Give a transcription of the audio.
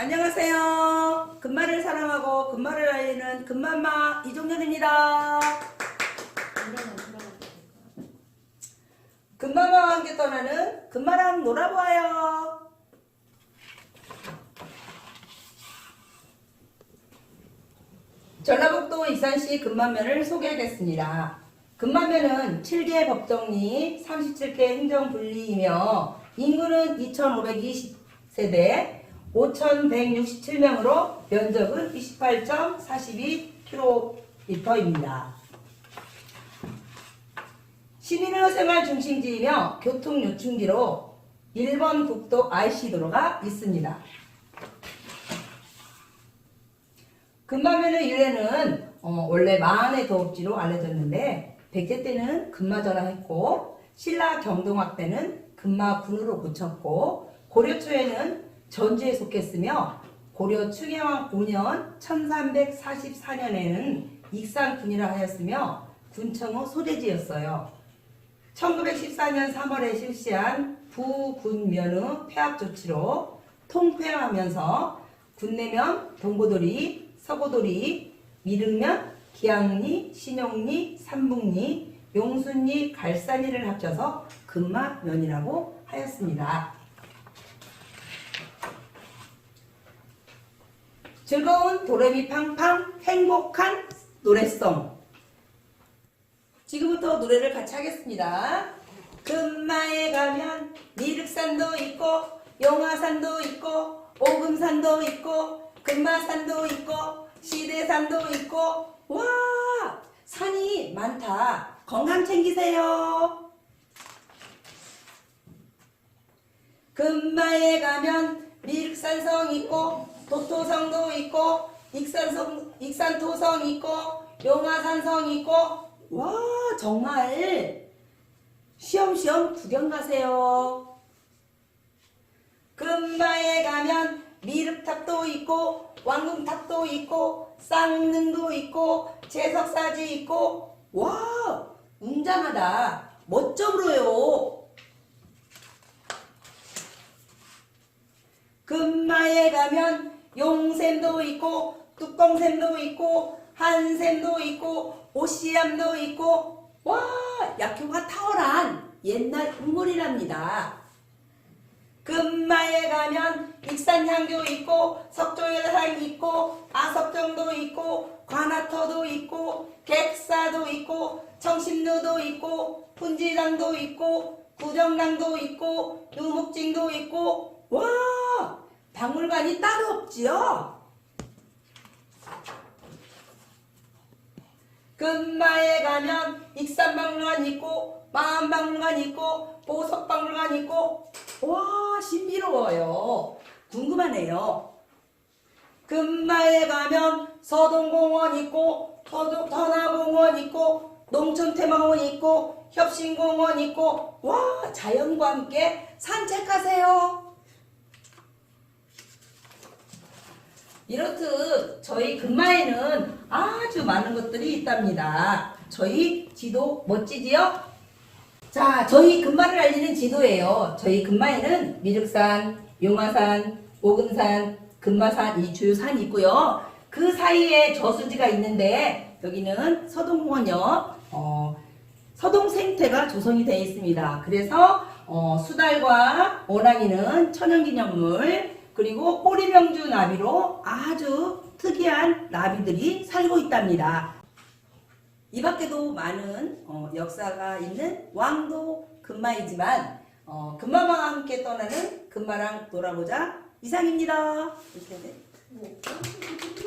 안녕하세요. 금마를 사랑하고 금마를 알리는 금마마 이종현입니다. 금마마와 함께 떠나는 금마랑 놀아보아요. 전라북도 익산시 금마면을 소개하겠습니다. 금마면은 7개 법정리, 37개 행정분리이며 인구는 2,520세대, 5,167명으로 면적은 28.42km입니다. 시민의 생활 중심지이며 교통 요충지로 1번 국도 IC도로가 있습니다. 금마면의 유래는 어, 원래 마한의 도읍지로 알려졌는데 백제 때는 금마전화했고 신라 경동학 때는 금마군으로 고쳤고 고려 초에는 전주에 속했으며 고려 충혜왕 5년 1344년에는 익산군이라 하였으며 군청의 소재지였어요. 1914년 3월에 실시한 부군면의 폐합 조치로 통폐합하면서 군내면 동고돌이, 서고돌이, 미륵면, 기양리, 신용리, 삼북리, 용순리, 갈산리를 합쳐서 금마면이라고 하였습니다. 즐거운 도레미 팡팡 행복한 노래송 지금부터 노래를 같이 하겠습니다. 금마에 가면 미륵산도 있고 용화산도 있고 오금산도 있고 금마산도 있고 시대산도 있고 와 산이 많다. 건강 챙기세요. 금마에 가면 미륵산성 있고 도토성도 있고 익산성 익산토성 있고 용화산성 있고 와 정말 쉬엄쉬엄 구경 가세요. 금마에 가면 미륵탑도 있고 왕궁탑도 있고 쌍능도 있고 제석사지 있고 와 웅장하다 멋져 보여요. 금마에 가면 용샘도 있고 뚜껑샘도 있고 한샘도 있고 오시암도 있고 와 약효가 탁월한 옛날 우물이랍니다. 금마에 가면 익산향교 있고 석조열상 있고 아석정도 있고 관아터도 있고 객사도 있고 청심루도 있고 분지당도 있고 구정당도 있고 유목징도 있고 와 박물관이 따로 없지요. 금마에 가면 익산박물관 있고 마음박물관 있고 보석박물관 있고 와 신비로워요. 궁금하네요. 금마에 가면 서동공원 있고 서동 터나공원 있고 농촌테마원 있고 협신공원 있고 와 자연과 함께 산책하세요. 이렇듯 저희 금마에는 아주 많은 것들이 있답니다. 저희 지도 멋지지요? 자, 저희 금마를 알리는 지도예요. 저희 금마에는 미륵산, 용화산, 오금산, 금마산 이 주요 산이 있고요. 그 사이에 저수지가 있는데 여기는 서동공원 옆 어, 서동 생태가 조성이 되어 있습니다. 그래서 어, 수달과 오랑이는 천연기념물 그리고 꼬리명주 나비로 아주 특이한 나비들이 살고 있답니다. 이 밖에도 많은 어, 역사가 있는 왕도 금마이지만 어, 금마와 함께 떠나는 금마랑 놀아보자 이상입니다. 이렇게 돼.